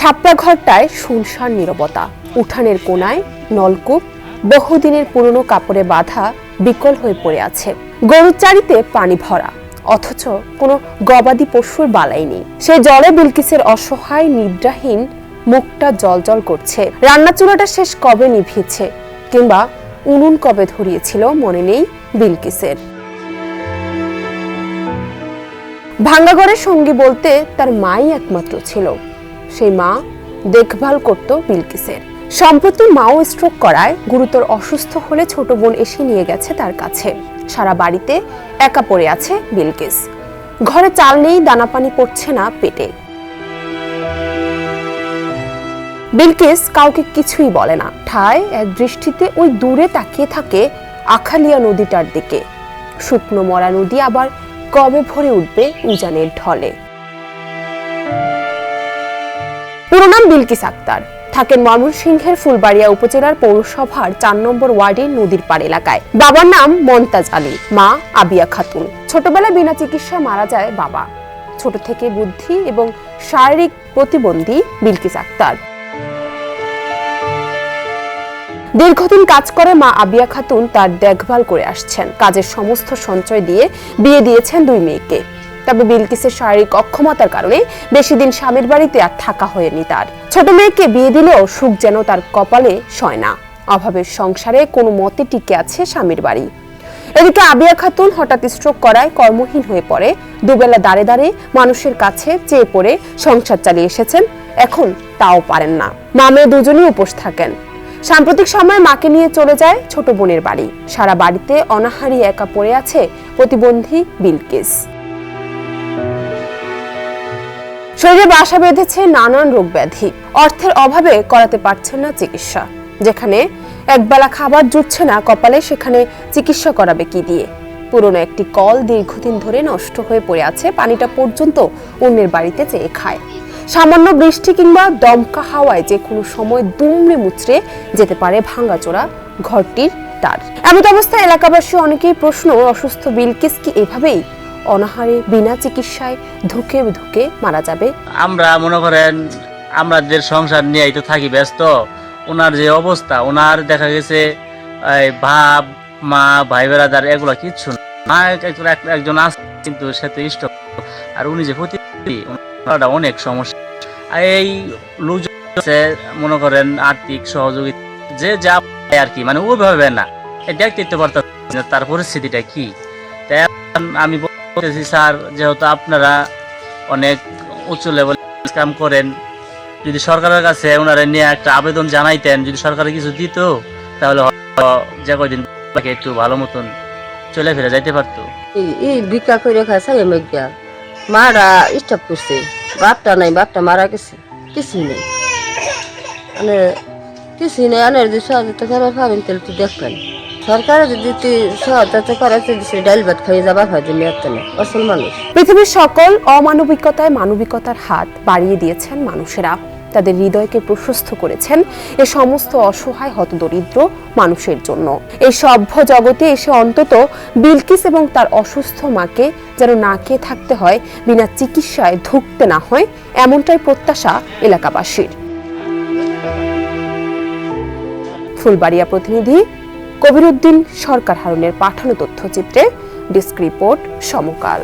ছাপড়া ঘরটায় শুনশান নীরবতা। উঠানের কোনায় নলকূপ, বহুদিনের পুরনো কাপড়ে বাঁধা বিকল হয়ে পড়ে আছে। গরুর চারিতে পানি ভরা, অথচ কোনো গবাদি পশুর বালাই নেই। সে জলে বিলকিসের অসহায়, নিদ্রাহীন, মুখটা জলজল করছে। রান্না চুলাটা শেষ কবে নিভিয়েছে, কিংবা উনুন কবে ধরিয়েছিল মনে নেই বিলকিসের। ভাঙ্গাঘরের সঙ্গী বলতে তার মাই একমাত্র ছিল। সেই মা দেখভাল করত বিলকিসের। সম্প্রতি মাও স্ট্রোক করায়, গুরুতর অসুস্থ হলে ছোট বোন এসে নিয়ে গেছে তার কাছে। সারা বাড়িতে একা পড়ে আছে বিলকিস। ঘরে চাল নেই, দানা পানি পড়ছে না পেটে। বিলকিস কাউকে কিছুই বলে না। ঠায় এক দৃষ্টিতে ওই দূরে তাকিয়ে থাকে আখালিয়া নদীটার দিকে। শুকনো মরা নদী আবার কবে ভরে উঠবে উজানের ঢলে। পুরো নাম বিলকিস আক্তার। থাকেন ময়মনসিংহের ফুলবাড়িয়া উপজেলার পৌরসভার চার নম্বর ওয়ার্ডের নদীর পাড় এলাকায়। বাবার নাম মমতাজ আলী, মা আবিয়া খাতুন। ছোটবেলায় বিনা চিকিৎসায় মারা যায় বাবা। ছোট থেকে বুদ্ধি এবং শারীরিক প্রতিবন্ধী বিলকিস আক্তার। দীর্ঘদিন কাজ করে মা আবিয়া খাতুন তার দেখভাল করে আসছেন। কাজের সমস্ত সঞ্চয় দিয়ে বিয়ে দিয়েছেন দুই মেয়েকে। তবে বিলকিসের শারীরিক অক্ষমতার কারণে বেশি দিন স্বামীর বাড়িতে আর থাকা হয়নি তার। ছোট মেয়েকে বিয়ে দিলেও সুখ যেন তার কপালে সয় না। অভাবের সংসারে কোনো মতে টিকে আছে স্বামীর বাড়ি। এদিকে আবিয়া খাতুন হঠাৎ স্ট্রোক করায় কর্মহীন হয়ে পড়ে। দুবেলা দাঁড়ে দাঁড়ে মানুষের কাছে চেয়ে পড়ে সংসার চালিয়ে এসেছেন। এখন তাও পারেন না। মা মেয়ে দুজনেই উপোস থাকেন। সাম্প্রতিক সময়ে মাকে নিয়ে চলে যায় ছোট বোনের বাড়ি। সারা বাড়িতে অনাহারি একা পড়ে আছে প্রতিবন্ধী বিলকিস। শরীরে বাসা বেঁধেছে নানান রোগ ব্যাধি। অর্থের অভাবে করাতে পারছেন না চিকিৎসা। যেখানে একবেলা খাবার জুটছে না কপালে, সেখানে চিকিৎসা করাবে কি দিয়ে? পুরনো একটি কল দীর্ঘদিন ধরে নষ্ট হয়ে পড়ে আছে, পানিটা পর্যন্ত অন্যের বাড়িতে চেয়ে খায়। সামান্য বৃষ্টি কিংবা দমকা হাওয়ায় যে কোনো সময় দুমড়ে মুচড়ে যেতে পারে ভাঙাচোরা ঘরটির তার। এমত অবস্থায় এলাকাবাসী অনেকেই প্রশ্ন, অসুস্থ বিলকিস কি এভাবেই অনাহারে বিনা চিকিৎসায় ধুকে ধুকে মারা যাবে। আমরা মনে করেন, আমাদের সংসার নিয়েই তো থাকি ব্যস্ত। ওনার যে অবস্থা, ওনার দেখা গেছে ভাব মা, ভাই বেড়াদার এগুলো কিচ্ছু মা এক- এক- একজন আছে, কিন্তু সে তো ইষ্ট। আর উনি যে প্রতিনিধি অনেক সমস্যা। এই লোকজন মনে করেন, আর্থিক সহযোগিতা, যে যা আর কি মানে ওইভাবে না। দেখতে তো পারতাম তার পরিস্থিতিটা কি? আমি বলতেছি, স্যার, যেহেতু আপনারা অনেক উচ্চ লেভেল কাম করেন, যদি সরকারের কাছে ওনারা নিয়ে একটা আবেদন জানাইতেন, যদি সরকারে কিছু দিত, তাহলে যে কয়দিন একটু ভালো মতন চলে ফিরে যাইতে পারতো। ভিক্ষা করে মারা স্টপ করছে। বাপটা নাই, বাপটা মারা গেছে। নেই। মানে কিছুই নেই। আনের তাহলে দেখবেন। পৃথিবীর সকল অমানবিকতায় মানবিকতার হাত বাড়িয়ে দিয়েছেন মানুষেরা। তাদের হৃদয়কে প্রশস্ত করেছেন এ সমস্ত অসহায় হতদরিদ্র মানুষের জন্য। এই সভ্য জগতে এসে অন্তত বিলকিস এবং তার অসুস্থ মাকে যেন না খেয়ে থাকতে হয়, বিনা চিকিৎসায় ধুকতে না হয়, এমনটাই প্রত্যাশা এলাকাবাসীর। ফুলবাড়িয়া প্রতিনিধি কবিরুদ্দিন সরকার হারুনের পাঠানো তথ্যচিত্রে ডিস্ক রিপোর্ট সমকাল।